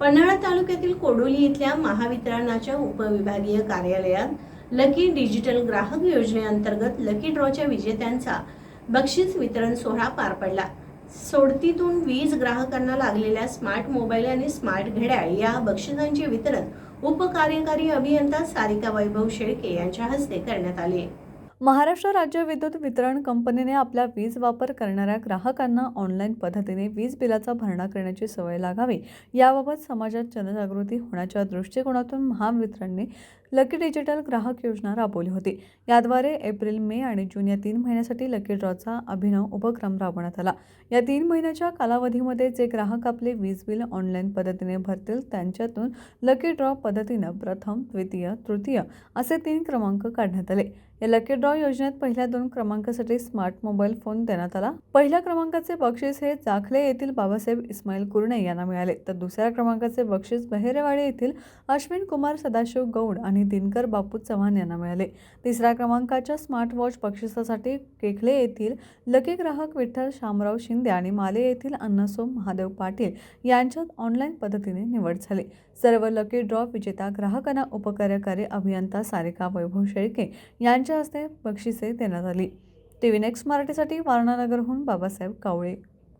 पन्हाळा तालुक्यातील कोडोली इथल्या महावितरणाच्या उपविभागीय कार्यालयात लकी डिजिटल ग्राहक योजनेअंतर्गत लकी ड्रॉच्या विजेत्यांचा बक्षीस वितरण सोहळा पार पडला. सोडतीतून वीज ग्राहकांना लागलेल्या स्मार्ट मोबाईल आणि स्मार्ट घड्याळ या बक्षिसांचे वितरण उपकार्यकारी अभियंता सारिका वैभव शेळके यांच्या हस्ते करण्यात आले. महाराष्ट्र राज्य विद्युत वितरण कंपनीने आपल्या वीज वापर करणाऱ्या ग्राहकांना ऑनलाईन पद्धतीने वीज बिलाचा भरणा करण्याची सवय लागावी. याबाबत समाजात जनजागृती होण्याच्या दृष्टिकोनातून महावितरणने लकी डिजिटल ग्राहक योजना राबवली होती. याद्वारे एप्रिल मे आणि जून या तीन महिन्यासाठी लकी ड्रॉचा अभिनव उपक्रम राबवण्यात आला. या तीन महिन्याच्या कालावधीमध्ये जे ग्राहक आपले वीज बिल ऑनलाईन पद्धतीने भरतील त्यांच्यातून लकी ड्रॉ पद्धतीनं प्रथम द्वितीय तृतीय असे तीन क्रमांक काढण्यात आले. या लकी ड्रॉ योजनेत पहिल्या दोन क्रमांकासाठी स्मार्ट मोबाईल फोन देण्यात आला. पहिल्या क्रमांकाचे बक्षीस हे चाखले येथील बाबासाहेब इस्माईल कुर्णे यांना मिळाले. तर दुसऱ्या क्रमांकाचे बक्षीस बहेरेवाडी येथील अश्विन कुमार सदाशिव गौड आणि दिनकर बापू चव्हाण यांना मिळाले. तिसऱ्या क्रमांकाच्या स्मार्टवॉच बक्षिसासाठी केखले येथील लकी ग्राहक विठ्ठल शामराव शिंदे आणि माले येथील अन्नसोम महादेव पाटील यांच्यात ऑनलाईन पद्धतीने निवड झाली. सर्व लकी ड्रॉ विजेता ग्राहकांना उपकार्यकारी अभियंता सारिका वैभव शेळके यांच्या हस्ते बक्षिसे देण्यात आली. टी व्ही नेक्स्ट मराठीसाठी वारणानगरहून बाबासाहेब कावळे.